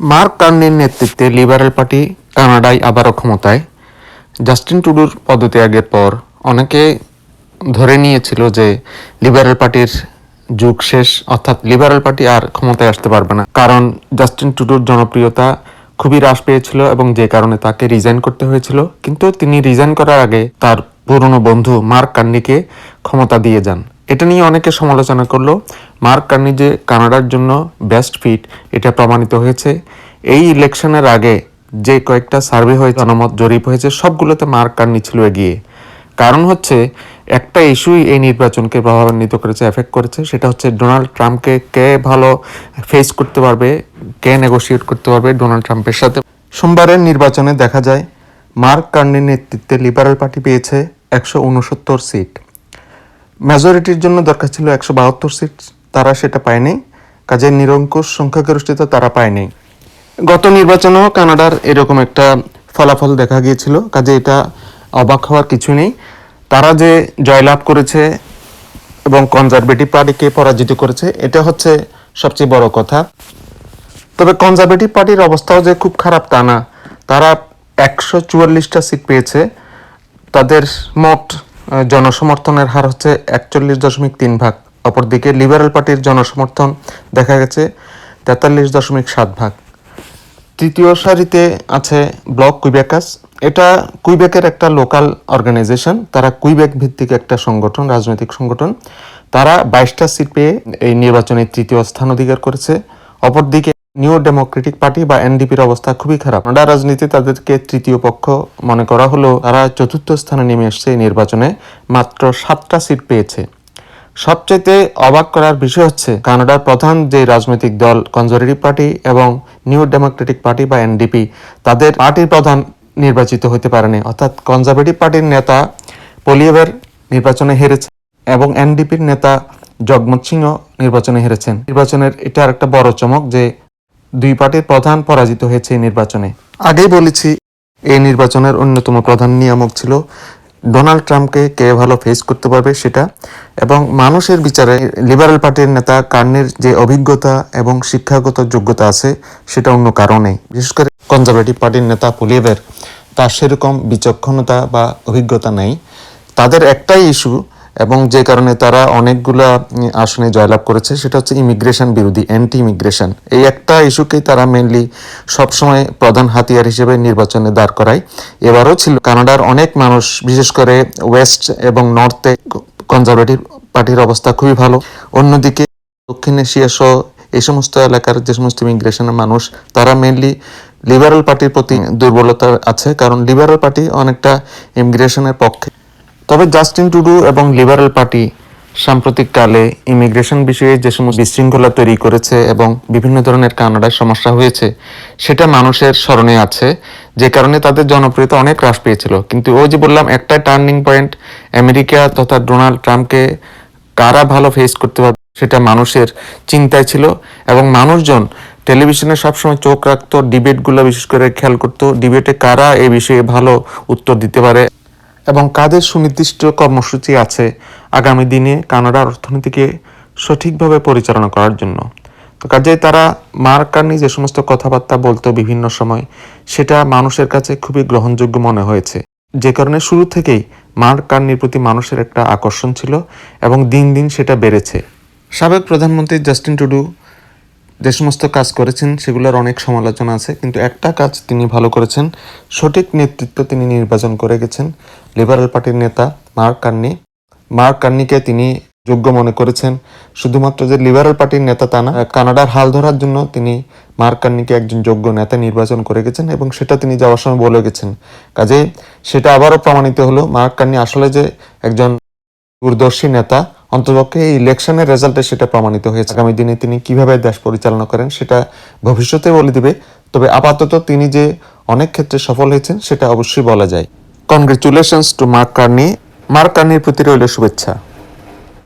Mark কার্নির নেতৃত্বে liberal party কানাডায় আবারও ক্ষমতায়। জাস্টিন টুডুর পদত্যাগের পর অনেকে ধরে নিয়েছিল যে লিবারেল পার্টির যুগ শেষ, অর্থাৎ লিবারেল পার্টি আর ক্ষমতায় আসতে পারবে না। কারণ জাস্টিন টুডুর জনপ্রিয়তা খুবই হ্রাস পেয়েছিল এবং যে কারণে তাকে রিজাইন করতে হয়েছিল, কিন্তু তিনি রিজাইন করার আগে তার পুরনো বন্ধু মার্ক কার্নিকে ক্ষমতা দিয়ে যান। এটা নিয়ে অনেকে সমালোচনা করল। মার্ক কার্নি যে কানাডার জন্য বেস্ট ফিট, এটা প্রমাণিত হয়েছে। এই ইলেকশনের আগে যে কয়েকটা সার্ভে হয়ে জনমত জরিপ হয়েছে, সবগুলোতে মার্ক কার্নি ছিল এগিয়ে। কারণ হচ্ছে, একটা ইস্যুই এই নির্বাচনকে প্রভাবান্বিত করেছে, এফেক্ট করেছে, সেটা হচ্ছে ডোনাল্ড ট্রাম্পকে কে ভালো ফেস করতে পারবে, কে নেগোশিয়েট করতে পারবে ডোনাল্ড ট্রাম্পের সাথে। সোমবারের নির্বাচনে দেখা যায়, মার্ক কার্নির নেতৃত্বে লিবারেল পার্টি পেয়েছে একশো উনসত্তর সিট। মেজরিটির জন্য দরকার ছিল একশো বাহাত্তর সিট। তারা সেটা পায়নি কাজে নিরঙ্কুশ সংখ্যাগরিষ্ঠতা তারা পায়নি গত নির্বাচনেও কানাডার এরকম একটা ফলাফল দেখা গিয়েছিল। কাজে এটা অবাক হওয়ার কিছু নেই। তারা যে জয়লাভ করেছে এবং কনজারভেটিভ পার্টিকে পরাজিত করেছে, এটা হচ্ছে সবচেয়ে বড় কথা। তবে কনজারভেটিভ পার্টির অবস্থাও যে খুব খারাপ তা না। তারা একশো চুয়াল্লিশটা সিট পেয়েছে। তাদের মোট জনসমর্থনের হার হচ্ছে একচল্লিশ দশমিক তিন ভাগ। অপরদিকে লিবারেল পার্টির জনসমর্থন দেখা গেছে তেতাল্লিশ দশমিক সাত ভাগ। তৃতীয় সারিতে আছে ব্লক কুইবেকাস। এটা কুইবেকের একটা লোকাল অর্গানাইজেশন, তারা কুইবেক ভিত্তিক একটা সংগঠন, রাজনৈতিক সংগঠন। তারা বাইশটা সিট পেয়ে এই নির্বাচনে তৃতীয় স্থান অধিকার করেছে। অপরদিকে নিউ ডেমোক্রেটিক পার্টি বা এনডিপির অবস্থা খুবই খারাপ। কানাডা রাজনীতি তাদেরকে তৃতীয় পক্ষ মনে করা হলো, তারা চতুর্থ স্থানে নেমে এসছে এই নির্বাচনে, মাত্র সাতটা সিট পেয়েছে। সবচেয়ে অবাক করার বিষয় হচ্ছে কানাডার প্রধান যে রাজনৈতিক দল কনজারভেটিভ পার্টি এবং নিউ ডেমোক্রেটিক পার্টি বা এনডিপি, তাদের পার্টির প্রধান নির্বাচিত হতে পারেনি। অর্থাৎ কনজারভেটিভ পার্টির নেতা পলিয়েভার নির্বাচনে হেরেছে এবং এনডিপির নেতা জগমত সিংহ নির্বাচনে হেরেছেন। নির্বাচনের এটা একটা বড় চমক যে দুই পার্টির প্রধান পরাজিত হয়েছে এই নির্বাচনে। আগেই বলেছি, এই নির্বাচনের অন্যতম প্রধান নিয়ামক ছিল ডোনাল্ড ট্রাম্পকে কে ভালো ফেস করতে পারবে সেটা, এবং মানুষের বিচারে লিবারেল পার্টির নেতা কার্নির যে অভিজ্ঞতা এবং শিক্ষাগত যোগ্যতা আছে, সেটা অন্য কারণে। বিশেষ করে কনজারভেটিভ পার্টির নেতা পুলিয়েভের, তার সেরকম বিচক্ষণতা বা অভিজ্ঞতা নেই। তাদের একটাই ইস্যু এবং যে কারণে তারা অনেকগুলা আসনে জয়লাভ করেছে, সেটা হচ্ছে ইমিগ্রেশন বিরোধী অ্যান্টি ইমিগ্রেশন এই একটা ইস্যুকেই তারা মেনলি সবসময় প্রধান হাতিয়ার হিসেবে নির্বাচনে দাঁড় করায়। এবারও ছিল কানাডার অনেক মানুষ, বিশেষ করে ওয়েস্ট এবং নর্থে কনজারভেটিভ পার্টির অবস্থা খুবই ভালো। অন্যদিকে দক্ষিণ এশিয়া সহ এই সমস্ত এলাকার যে সমস্ত ইমিগ্রেশনের মানুষ, তারা মেনলি লিবারেল পার্টির প্রতি দুর্বলতা আছে, কারণ লিবারেল পার্টি অনেকটা ইমিগ্রেশনের পক্ষে। তবে জাস্টিন টুডু এবং লিবারেল পার্টি সাম্প্রতিককালে ইমিগ্রেশন বিষয়ে যে সমস্ত বিশৃঙ্খলা তৈরি করেছে এবং বিভিন্ন ধরনের কানাডার সমস্যা হয়েছে, সেটা মানুষের স্মরণে আছে, যে কারণে তাদের জনপ্রিয়তা অনেক হ্রাস পেয়েছিল। কিন্তু ওই যে বললাম, একটা টার্নিং পয়েন্ট, আমেরিকা তথা ডোনাল্ড ট্রাম্পকে কারা ভালো ফেস করতে পারবে, সেটা মানুষের চিন্তায় ছিল এবং মানুষজন টেলিভিশনে সবসময় চোখ রাখতো ডিবেটগুলো বিশেষ করে খেয়াল করতো ডিবেটে কারা এই বিষয়ে ভালো উত্তর দিতে পারে। এবং কাদের সুনির্দিষ্ট কর্মসূচি আছে আগামী দিনে কানাডার অর্থনীতিকে সঠিকভাবে পরিচালনা করার জন্য? তো কাজেই তারা মার্ক কার্নি যে সমস্ত কথাবার্তা বলতো বিভিন্ন সময়, সেটা মানুষের কাছে খুবই গ্রহণযোগ্য মনে হয়েছে। যে কারণে শুরু থেকেই মার্ক কার্নির প্রতি মানুষের একটা আকর্ষণ ছিল এবং দিন দিন সেটা বেড়েছে। সাবেক প্রধানমন্ত্রী জাস্টিন টুডু যে সমস্ত কাজ করেছেন, সেগুলোর অনেক সমালোচনা আছে, কিন্তু একটা কাজ তিনি ভালো করেছেন। সঠিক নেতৃত্ব তিনি নির্বাচন করে গেছেন। লিবারেল পার্টির নেতা মার্ক কার্নি। মার্ক কার্নিকে তিনি যোগ্য মনে করেছেন। শুধুমাত্র যে লিবারেল পার্টির নেতা তা না, কানাডার হাল ধরার জন্য তিনি মার্ক কার্নিকে একজন যোগ্য নেতা নির্বাচন করে গেছেন এবং সেটা তিনি যাওয়ার সময় বলে গেছেন। কাজে সেটা আবারও প্রমাণিত হলো, মার্ক কার্নি আসলে যে একজন দূরদর্শী নেতা অন্ততপক্ষে এই ইলেকশনের রেজাল্টে সেটা প্রমাণিত হয়েছে। আগামী দিনে তিনি কীভাবে দেশ পরিচালনা করেন সেটা ভবিষ্যতে বলে দিবে। তবে আপাতত তিনি যে অনেক ক্ষেত্রে সফল হয়েছেন, সেটা অবশ্যই বলা যায়। Congratulations to Mark Carney Mark কার্নির প্রতি রইল শুভেচ্ছা।